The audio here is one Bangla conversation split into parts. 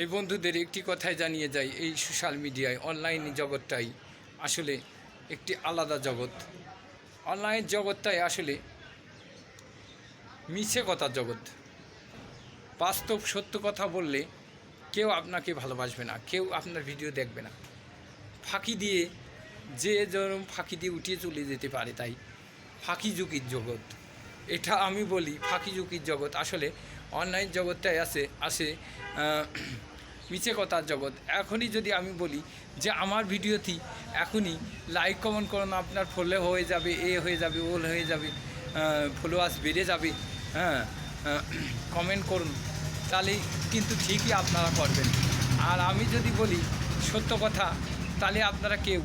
এই বন্ধুদের একটি কথাই জানিয়ে যাই, এই সোশ্যাল মিডিয়ায় অনলাইন জগৎটাই আসলে একটি আলাদা জগৎ। অনলাইন জগৎটাই আসলে মিছে কথা জগৎ। বাস্তব সত্য কথা বললে কেউ আপনাকে ভালোবাসবে না, কেউ আপনার ভিডিও দেখবে না। ফাঁকি দিয়ে, যে যেরকম ফাঁকি দিয়ে উঠিয়ে চলে যেতে পারে তাই, ফাঁকি ঝুঁকির জগৎ। এটা আমি বলি ফাঁকি ঝুঁকির জগৎ। আসলে অনলাইন জগৎটাই আসে আহ, মিছে কথার জগৎ। এখনই যদি আমি বলি যে আমার ভিডিওটি এখনই লাইক কমেন্ট করুন আপনার ফলে হয়ে যাবে এ হয়ে যাবে ওল হয়ে যাবে ফলোয়ার্স বেড়ে যাবে হ্যাঁ কমেন্ট করুন তাহলে কিন্তু ঠিকই আপনারা করবেন। আর আমি যদি বলি সত্য কথা তাহলে আপনারা কেউ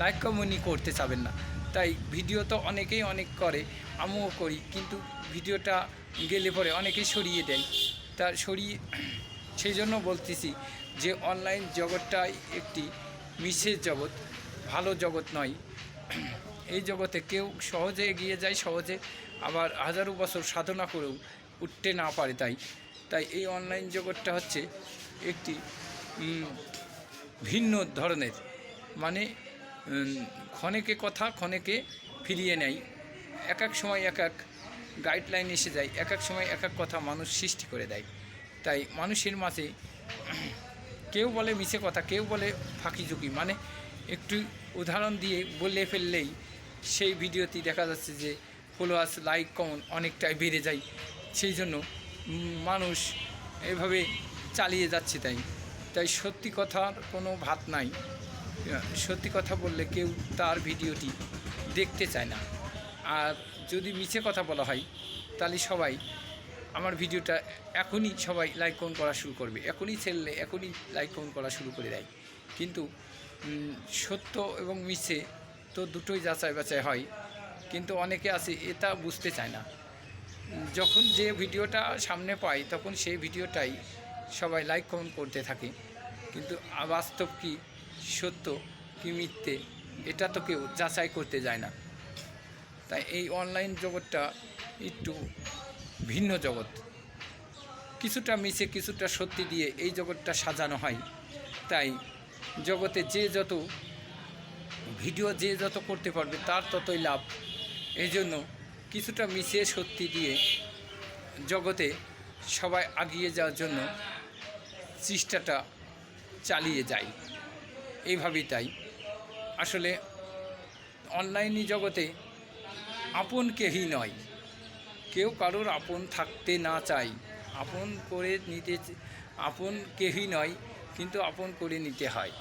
লাইক কমেন্টই করতে চাবেন না। তাই ভিডিও তো অনেকেই অনেক করে, আমিও করি, কিন্তু ভিডিওটা গেলে পরে অনেকেই সরিয়ে দেয়। তা সরিয়ে, সেই জন্য বলতেছি যে অনলাইন জগৎটাই একটি মিশের জগৎ, ভালো জগৎ নয়। এই জগতে কেউ সহজে এগিয়ে যায়, সহজে আবার হাজারো বছর সাধনা করেও উঠতে না পারে তাই। তাই এই অনলাইন জগৎটা হচ্ছে একটি ভিন্ন ধরনের। মানে ক্ষণেকে কথা, ক্ষণেকে ফিরিয়ে নেয়। এক এক সময় এক এক গাইডলাইন এসে যায়, এক এক সময় এক এক কথা মানুষ সৃষ্টি করে দেয়। তাই মানুষের মাঝে কেউ বলে মিছে কথা, কেউ বলে ফাঁকি ঝুঁকি। মানে একটু উদাহরণ দিয়ে বলে ফেললেই সেই ভিডিওটি দেখা যাচ্ছে যে ফলোয়ার্স লাইক কমন অনেকটাই বেড়ে যায়। সেই জন্য মানুষ এভাবে চালিয়ে যাচ্ছে তাই। তাই সত্যি কথার কোনো ভাত নাই। সত্যি কথা বললে কেউ তার ভিডিওটি দেখতে চায় না। আর যদি মিছে কথা বলা হয়, তাহলে সবাই আমার ভিডিওটা এখনই সবাই লাইক কমেন্ট করা শুরু করবে। এখনই ছেড়লে এখনই লাইক কমেন্ট করা শুরু করে দেয়। কিন্তু সত্য এবং মিছে তো দুটোই যাচাই বাছাই হয়। কিন্তু অনেকে আছে, এটা বুঝতে চায় না। যখন যে ভিডিওটা সামনে পাই তখন সেই ভিডিওটাই সবাই লাইক কমেন্ট করতে থাকে। কিন্তু বাস্তব কি সত্য কি মিথ্যে, এটা তো কেউ যাচাই করতে যায় না। তাই এই অনলাইন জগৎটা একটু ভিন্ন জগৎ। কিছুটা মিশে কিছুটা সত্যি দিয়ে এই জগৎটা সাজানো হয়। তাই জগতে যে যত ভিডিও যে যত করতে পারবে তার ততই লাভ। এই জন্য কিছুটা মিশিয়ে সত্যি দিয়ে জগতে সবাই আগিয়ে যাওয়ার জন্য চেষ্টাটা চালিয়ে যায়। এইভাবেই তাই। আসলে অনলাইনি জগতে আপন কেহি নয়। কেউ কারোর আপন থাকতে না চাই আপন করে নিতে আপন কেহি নয়, কিন্তু আপন করে নিতে হয়।